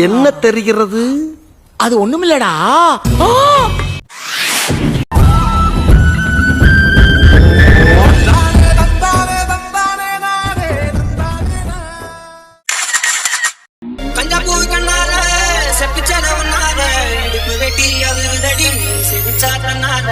என்ன தெரிகிறது? அது ஒண்ணுமில்லடா. செப்பிச்சத உன்னால இடுப்பு வெட்டி அது சிரிச்சா தன்னால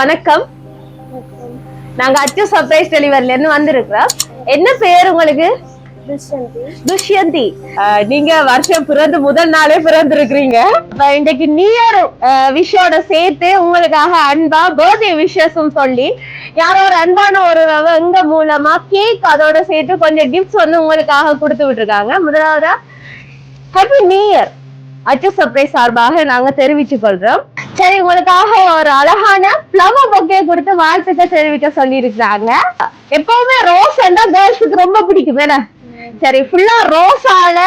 வணக்கம். நாங்க அச்சு சர்ப்ரைஸ் டெலிவரில இருந்து வந்திருக்கிறோம். என்ன பேர் உங்களுக்கு? துஷ்யந்தி. நீங்க வருஷம் பிறந்து முதல் நாளே பிறந்து இருக்கிறீங்க இன்னைக்கு நியூ இயர் விஷயோட சேர்த்து உங்களுக்காக அன்பா பர்த்டே விஷஸும் சொல்லி யாரோ ஒரு அன்பான ஒரு எங்க மூலமா கேக் அதோட சேர்த்து கொஞ்சம் கிஃப்ட்ஸ் வந்து உங்களுக்காக கொடுத்து விட்டுருக்காங்க. முதலாவதா ஹாப்பி நியூ இயர் அச்சு சர்ப்ரைஸ் சார்பாக நாங்க தெரிவித்துக் கொள்றோம். சரி உங்களுக்காக ஒரு அழகான பிளவர் பொக்கே கொடுத்து வாழ்த்துக்கள் தெரிவிக்க சொல்லியிருக்கிறாங்க. எப்பவுமே ரோஸ் என்றா கேர்ள்ஸுக்கு ரொம்ப பிடிக்கும் என்ன? சரி ஃபுல்லா ரோஸால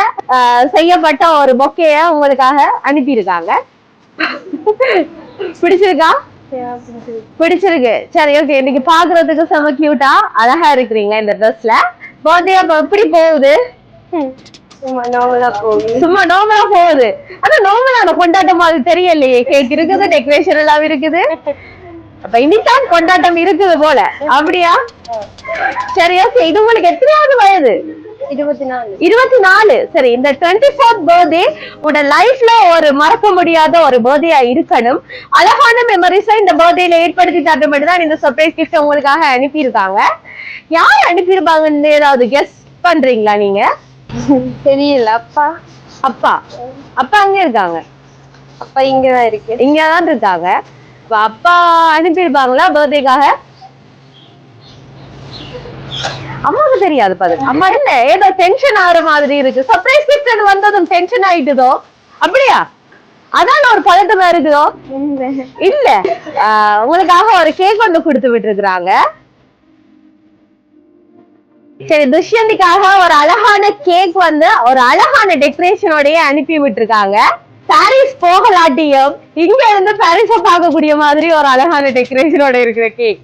செய்யப்பட்ட ஒரு பொக்கைய உங்களுக்காக அனுப்பியிருக்காங்க. பிடிச்சிருக்கா? பிடிச்சிருக்கு. சரி ஓகே இன்னைக்கு பாக்குறதுக்கு செம கியூட்டா அழகா இருக்கிறீங்க இந்த ட்ரெஸ்ல பர்த்டே எப்படி போகுது? சும்மா நார்மலா போகுது. ஆனா நார்மலான கொண்டாட்டம் மாதிரி தெரியலையே. கேக் இருக்குது டெக்கரேஷன் எல்லாம் இருக்குது. அப்ப இனிதான் கொண்டாட்டம் இருக்குது போல. அப்படியா? சரி ஓகே இது உங்களுக்கு எத்தனையாவது வயது? இருபத்தி நாலு சரி இந்த டுவெண்ட்டி ஃபோர்த் பர்த்டே உங்களோட லைஃப்ல ஒரு மறக்க முடியாத ஒரு பர்த்டேயா இருக்கணும். அழகான மெமரிஸை இந்த பர்த்டேல ஏற்படுத்தி தர மட்டும் தான் இந்த சர்ப்ரைஸ் கிஃப்ட் உங்களுக்காக அனுப்பியிருக்காங்க. யார் அனுப்பியிருப்பாங்கன்னு ஏதாவது கெஸ் பண்றீங்களா நீங்க? தெரியல. அப்பா அப்பா. அப்பா அங்க இருக்காங்க. அப்பா இங்கதான் இருக்கு. இங்கதான் இருக்காங்க. அப்ப அப்பா அனுப்பியிருப்பாங்களா பர்த்டேக்காக அம்மாவுக்கு தெரியாது பாரு. அம்மா என்ன ஏதோ டென்ஷன் ஆகுற மாதிரி இருக்கு. சர்ப்ரைஸ் கிஃப்ட் வந்ததும் டென்ஷன் ஆயிட்டுதோ? அப்படியா? அதான் ஒரு பதட்டமா இருக்குதோ? இல்ல. உங்களுக்காக ஒரு கேக் ஒன்று கொடுத்து விட்டுருக்காங்க சரி துஷ்யந்திக்காக ஒரு அழகான கேக் வந்து ஒரு அழகான டெக்கரேஷனோடய அனுப்பி விட்டுருக்காங்க. பாரிஸ் போகலாட்டியும் இங்க இருந்து பாரிஸ பார்க்கக்கூடிய மாதிரி ஒரு அழகான டெக்கரேஷனோட இருக்கிற கேக்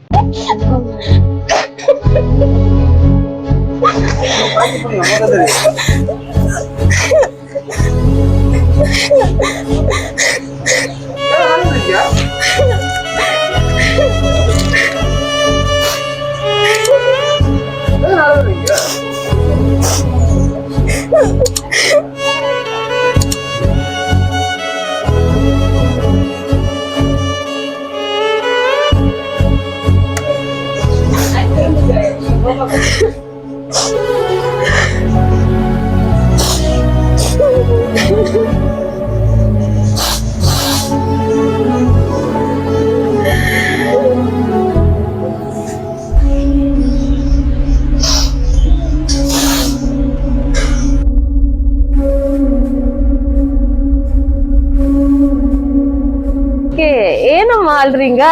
ஓகே ஏனம்மா ஆள்றீங்க?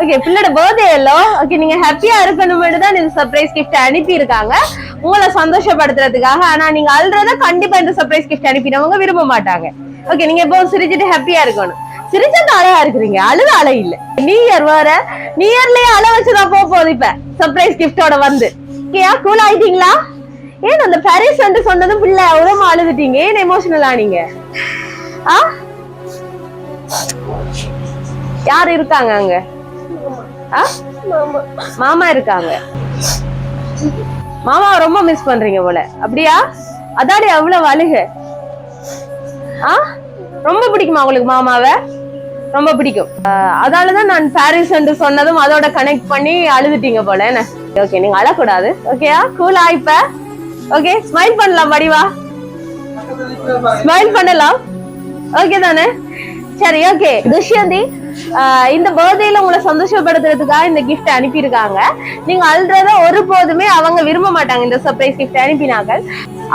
ஓகே பிள்ளோட பர்த்டே எல்லாம் ஓகே நீங்க ஹாப்பியா இருக்கணும் தான் இந்த சர்ப்ரைஸ் கிஃப்ட் அனுப்பி இருக்காங்க உங்களை சந்தோஷப்படுத்துறதுக்காக. ஆனா நீங்க அழுறத கண்டிப்பா இந்த சர்ப்ரைஸ் கிஃப்ட் அனுப்பினவங்க விரும்ப மாட்டாங்க. ஓகே நீங்க எப்பவும் சிரிச்சுட்டு ஹாப்பியா இருக்கணும். சிரிச்சது அழகா இருக்கிறீங்க அழுத அழ இல்ல. நியூ இயர் வேற. நியூ இயர்லயே அழ வச்சுதான் போக போகுது இப்ப. சர்ப்ரைஸ் கிஃப்டோட வந்து. ஓகேயா கூல் ஆயிட்டீங்களா? ஏன் அந்த பாரிஸ் வந்து சொன்னதும் பிள்ளை உரமா அழுதுட்டீங்க? ஏன் எமோஷனல் ஆனீங்க ஆ? யார் இருக்காங்க அங்க? மாமா. இருக்காங்க. மாமாவை ரொம்ப மிஸ் பண்றீங்க போல. அப்படியா? அதாடி அவ்வளவு அழுக. ஆ? ரொம்ப பிடிக்குமா உங்களுக்கு மாமாவை? ரொம்ப பிடிக்கும். அதாலதான் நான் பாரிஸ் என்று சொன்னதும் அதோட கனெக்ட் பண்ணி அழுதுட்டீங்க போல. என்ன? ஓகே நீங்க அழக்கூடாது. ஓகேயா கூலா இப்ப? ஓகே ஸ்மைல் பண்ணலாம் வடிவா ஸ்மைல் பண்ணலாம். ஓகே தானே? சரி ஓகே துஷ்யந்தி இந்த பர்த்டேல உங்களை சந்தோஷப்படுத்துறதுக்காக இந்த கிஃப்ட் அனுப்பியிருக்காங்க. நீங்க அழுறத ஒருபோதுமே அவங்க விரும்ப மாட்டாங்க இந்த சர்ப்ரைஸ் கிஃப்ட் அனுப்பினாங்க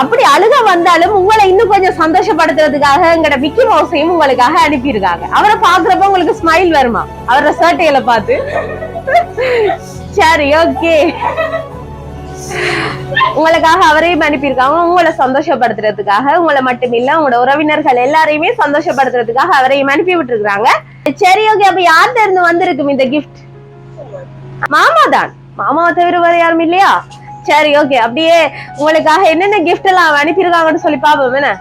அப்படி அழுக வந்தாலும் உங்களை இன்னும் கொஞ்சம் சந்தோஷப்படுத்துறதுக்காக எங்கட விக்கி மவுசையும் உங்களுக்காக அனுப்பியிருக்காங்க. அவரை பாக்குறப்ப உங்களுக்கு ஸ்மைல் வருமா? அவரோட சர்ட்டையில பார்த்து. சரி ஓகே உங்களுக்காக அவரையும் அனுப்பியிருக்காங்க உங்களை சந்தோஷப்படுத்துறதுக்காக உங்களை மட்டும் இல்ல உங்களோட உறவினர்கள் எல்லாரையுமே சந்தோஷப்படுத்துறதுக்காக அவரையும் அனுப்பி விட்டுருக்காங்க சரி ஓகே அப்ப யார்கிட்ட இருந்து வந்திருக்கும் இந்த கிஃப்ட் மாமா தான் மாமாவை தவிர வேற யாரும் இல்லையா? சரி ஓகே அப்படியே உங்களுக்காக என்னென்ன கிஃப்ட் எல்லாம் அனுப்பியிருக்காங்கன்னு சொல்லி பாப்போம் என்ன?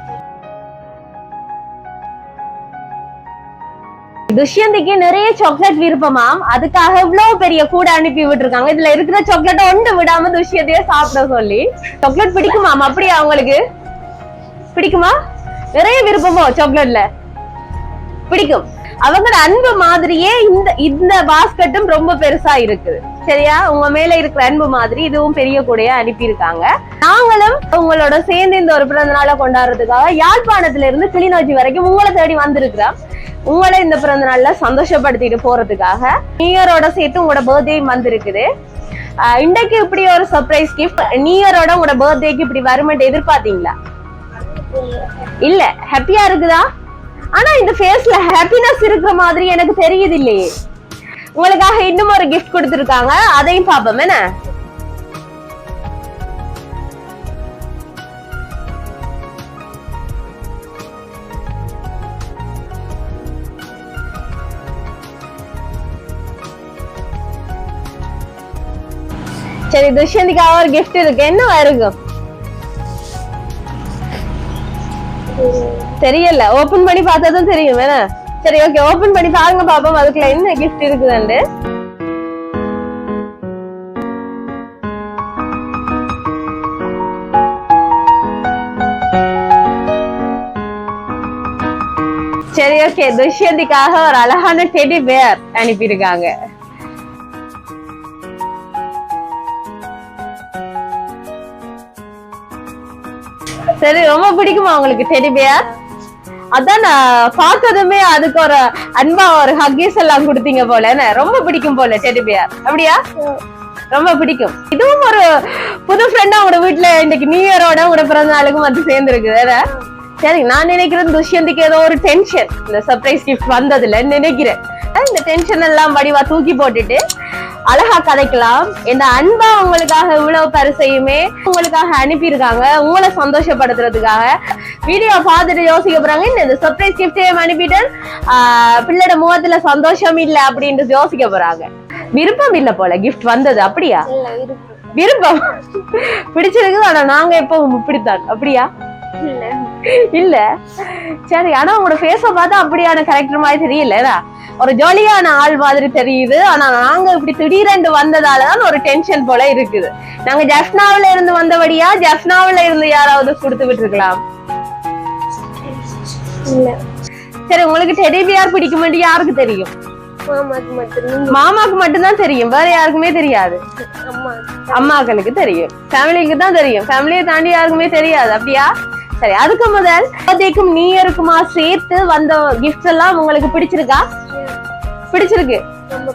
துஷ்யந்திக்கு நிறைய சாக்லேட் விருப்பமாம் அதுக்காக இவ்வளவு பெரிய கூட அனுப்பி விட்டுருக்காங்க. இதுல இருக்கிற சாக்லேட் ஒன்று விடாம துஷ்யந்தையே சாப்பிட சொல்லி. சாக்லேட் பிடிக்குமாம் அப்படியா அவங்களுக்கு பிடிக்குமா? நிறைய விருப்பமோ சாக்லேட்ல பிடிக்கும். அவங்களோட அன்பு மாதிரியே இந்த இந்த பாஸ்கெட்டும் ரொம்ப பெருசா இருக்குது. சரியா? உங்க மேல இருக்கிற அன்பு மாதிரி இதுவும் பெரிய கூடையா அனுப்பியிருக்காங்க. நாங்களும் உங்களோட சேர்ந்து இந்த ஒரு பிறந்த நாளை கொண்டாடுறதுக்காக யாழ்ப்பாணத்துல இருந்து கிளிநொச்சி வரைக்கும் உங்களை தேடி வந்திருக்கிறோம். உங்களை இந்த பிறந்த நாள்ல சந்தோஷப்படுத்திட்டு போறதுக்காக நியூ இயரோட சேர்த்து உங்களோட பர்த்டே வந்திருக்குது. ஆஹ் இன்றைக்கு இப்படி ஒரு சர்ப்ரைஸ் கிஃப்ட் நியூ இயரோட உங்களோட பர்த்டேக்கு இப்படி வருமென்று எதிர்பார்த்தீங்களா? இல்ல ஹாப்பியா இருக்குதா? ஆனா இந்த ஃபேஸ்ல ஹாப்பினஸ் இருக்கிற மாதிரி எனக்கு தெரியுது இல்லையே. உங்களுக்காக இன்னும் ஒரு கிஃப்ட் கொடுத்துருக்காங்க. அதையும் பாப்போம் என்ன? சரி துஷ்யந்திக்காக ஒரு கிஃப்ட் இருக்கு. என்ன இருக்கும் தெரியல. ஓபன் பண்ணி பார்த்ததும் தெரியும். என்ன? சரி ஓகே ஓபன் பண்ணி பாருங்க பாப்போம் அதுக்குள்ள என்ன கிஃப்ட் இருக்குதுண்டு சரி ஓகே துஷ்யந்திக்காக ஒரு அழகான டெடி பேர் அனுப்பியிருக்காங்க. சரி ரொம்ப பிடிக்குமா உங்களுக்கு டெடி பேர் அதான் நான் பார்த்ததுமே அதுக்கு ஒரு அன்பா ஒரு ஹக்கீஸ் எல்லாம் கொடுத்தீங்க போல. என்ன ரொம்ப பிடிக்கும் போல டெடி அப்படியா? ரொம்ப பிடிக்கும். இதுவும் ஒரு புது ஃப்ரெண்டா உங்களோட வீட்டுல இன்னைக்கு நியூ இயரோட உங்களோட பிறந்த நாளுக்கும் வந்து சேர்ந்துருக்குது. சரி நான் நினைக்கிறேன் துஷ்யந்திக்கு ஏதோ ஒரு டென்ஷன் இந்த சர்ப்ரைஸ் கிஃப்ட் வந்ததுல நினைக்கிறேன். இந்த டென்ஷன் எல்லாம் வடிவா தூக்கி போட்டுட்டு அழகா கதைக்கலாம். இந்த அன்பா உங்களுக்காக இவ்வளவு பரிசையுமே உங்களுக்காக அனுப்பியிருக்காங்க. உங்களை சந்தோஷப்படுத்துறதுக்காக. வீடியோ பார்த்துட்டு யோசிக்க போறாங்க. "என்ன இந்த சர்ப்ரைஸ் கிஃப்டையும் அனுப்பிட்டு ஆஹ் பிள்ளையோட முகத்துல சந்தோஷம் இல்ல அப்படின்ட்டு யோசிக்க போறாங்க. விருப்பம் இல்ல போல கிஃப்ட் வந்தது அப்படியா? விருப்பம். பிடிச்சிருக்கு ஆனா நாங்க எப்போ இப்படித்தான். அப்படியா? இல்ல. இல்ல. சரி ஆனா உங்களோட ஃபேஸ பார்த்தா அப்படியான கேரக்டர் மாதிரி தெரியல ஒரு ஜாலியான ஆள் மாதிரி தெரியுது. ஆனா நாங்க இப்படி திடீரென்று வந்ததாலதான் ஒரு டென்ஷன் போல இருக்குது. நாங்க ஜஃப்னாவில இருந்து வந்தபடியா ஜஃப்னாவில இருந்து யாராவது கொடுத்து விட்டுருக்கலாம்? சரி உங்களுக்கு டெடிபியார் பிடிக்குமென்று யாருக்கு தெரியும்? மாமாக்கு மட்டும்தான் தெரியும். வேற யாருக்குமே தெரியாது. அம்மா அம்மாக்களுக்கு தெரியும். ஃபேமிலிக்கு தான் தெரியும். ஃபேமிலியை தாண்டி யாருக்குமே தெரியாது. அப்படியா? சரி அதுக்கு முதல் பர்த்டேக்கும் நியூ இயருக்குமா சேர்த்து வந்த கிஃப்ட்ஸ் எல்லாம் உங்களுக்கு பிடிச்சிருக்கா? பிடிச்சிருக்கு.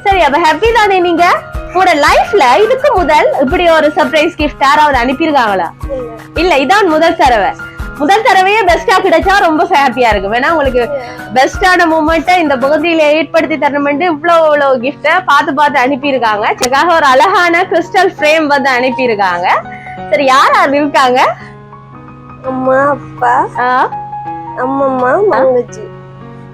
சரி அப்ப ஹாப்பி தானே நீங்க? உங்களோட லைஃப்ல இதுக்கு முதல் இப்படி ஒரு சர்ப்ரைஸ் கிஃப்ட் யாராவது அனுப்பியிருக்காங்களா? இல்ல இதான் முதல் தடவை. முதல் தடவையே பெஸ்டா கிடைச்சா ரொம்ப ஹாப்பியா இருக்கும். ஏன்னா உங்களுக்கு பெஸ்டான மூமெண்ட்டை இந்த பகுதியில ஏற்படுத்தி தரணும்னு இவ்வளவு இவ்வளவு கிஃப்ட பார்த்து பார்த்து அனுப்பியிருக்காங்க. அதுக்காக ஒரு அழகான கிறிஸ்டல் ஃப்ரேம் வந்து அனுப்பியிருக்காங்க. சரி யார் யார் இருக்காங்க அம்மா அப்பா அம்மம்மா மங்கச்சி.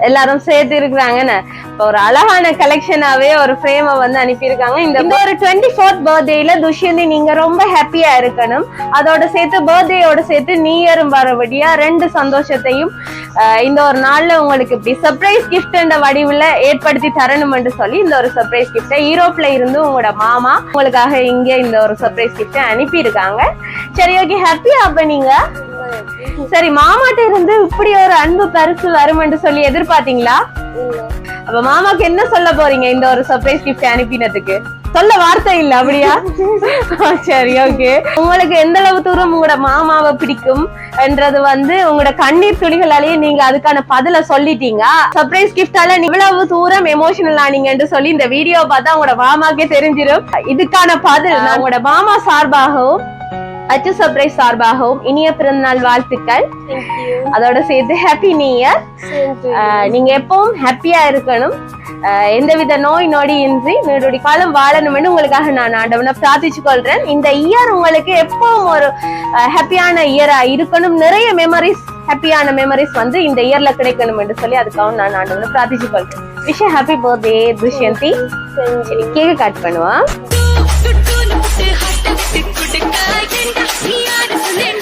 எல்லாரும் சேர்த்து இருக்கிறாங்கன்னு இப்ப ஒரு அழகான கலெக்ஷனாவே ஒரு ஃப்ரேமை வந்து அனுப்பியிருக்காங்க. இந்த இந்த ஒரு டுவெண்ட்டி ஃபோர்த் பர்த்டேல துஷ்யந்தி நீங்க ரொம்ப ஹாப்பியா இருக்கணும். அதோட சேர்த்து பர்த்டேயோட சேர்த்து நியூ இயரும் வரபடியா ரெண்டு சந்தோஷத்தையும் இந்த ஒரு நாள்ல உங்களுக்கு இப்படி சர்ப்ரைஸ் கிஃப்ட் வடிவுல ஏற்படுத்தி தரணும் என்று சொல்லி இந்த ஒரு சர்ப்ரைஸ் கிஃப்டை யூரோப்ல இருந்து உங்களோட மாமா உங்களுக்காக இங்க இந்த ஒரு சர்ப்ரைஸ் கிஃப்டை அனுப்பியிருக்காங்க. சரி ஓகே ஹாப்பியா அப்ப நீங்க சரி மாமாட்ட இருந்து இப்படி ஒரு அன்பு பரிசு வரும்னு சொல்லி எதிர்பார்த்தீங்களா? அப்ப மாமாக்கு என்ன சொல்ல போறீங்க இந்த ஒரு சர்ப்ரைஸ் கிஃப்ட் அனுப்பினதுக்கு? சொல்ல வார்த்தை இல்ல அப்படியா? சரி ஓகே உங்களுக்கு எந்த அளவு தூரம் உங்களோட மாமாவை பிடிக்கும் என்றது வந்து உங்களோட கண்ணீர் துளிகளாலேயே நீங்க அதுக்கான பதில சொல்லிட்டீங்க. சர்ப்ரைஸ் கிஃப்டால இவ்வளவு தூரம் எமோஷனல் ஆனீங்கன்னு சொல்லி இந்த வீடியோ பார்த்தா உங்களோட மாமாக்கே தெரிஞ்சிடும் இதுக்கான பதில் நான் உங்களோட மாமா சார்பாகவும் அச்சு சர்ப்ரைஸ் சார்பாகவும் இனிய பிறந்தநாள் வாழ்த்துக்கள். அதோட சேர்த்து ஹாப்பி நியூ இயர் நீங்க எப்பவும் ஹாப்பியா இருக்கணும். எந்தவித நோய் நொடி இன்றி நீருடைய காலம் வாழணும்னு உங்களுக்காக நான் ஆண்டவனை பிரார்த்திச்சு கொள்றேன் இந்த இயர் உங்களுக்கு எப்பவும் ஒரு ஹாப்பியான இயரா இருக்கணும். நிறைய மெமரிஸ் ஹாப்பியான மெமரிஸ் வந்து இந்த இயர்ல கிடைக்கணும் என்று சொல்லி அதுக்காக நான் ஆண்டவனை பிரார்த்திச்சு கொள்றேன் விஷ் ஹாப்பி பர்த்டே துஷ்யந்தி. கேக்க கட் பண்ணுவான் சுட்டுன்னு புட்டு ஹாட்ட விட்டு குடுக்கா ஏண்டா நீ யாரு சொல்லேண்டா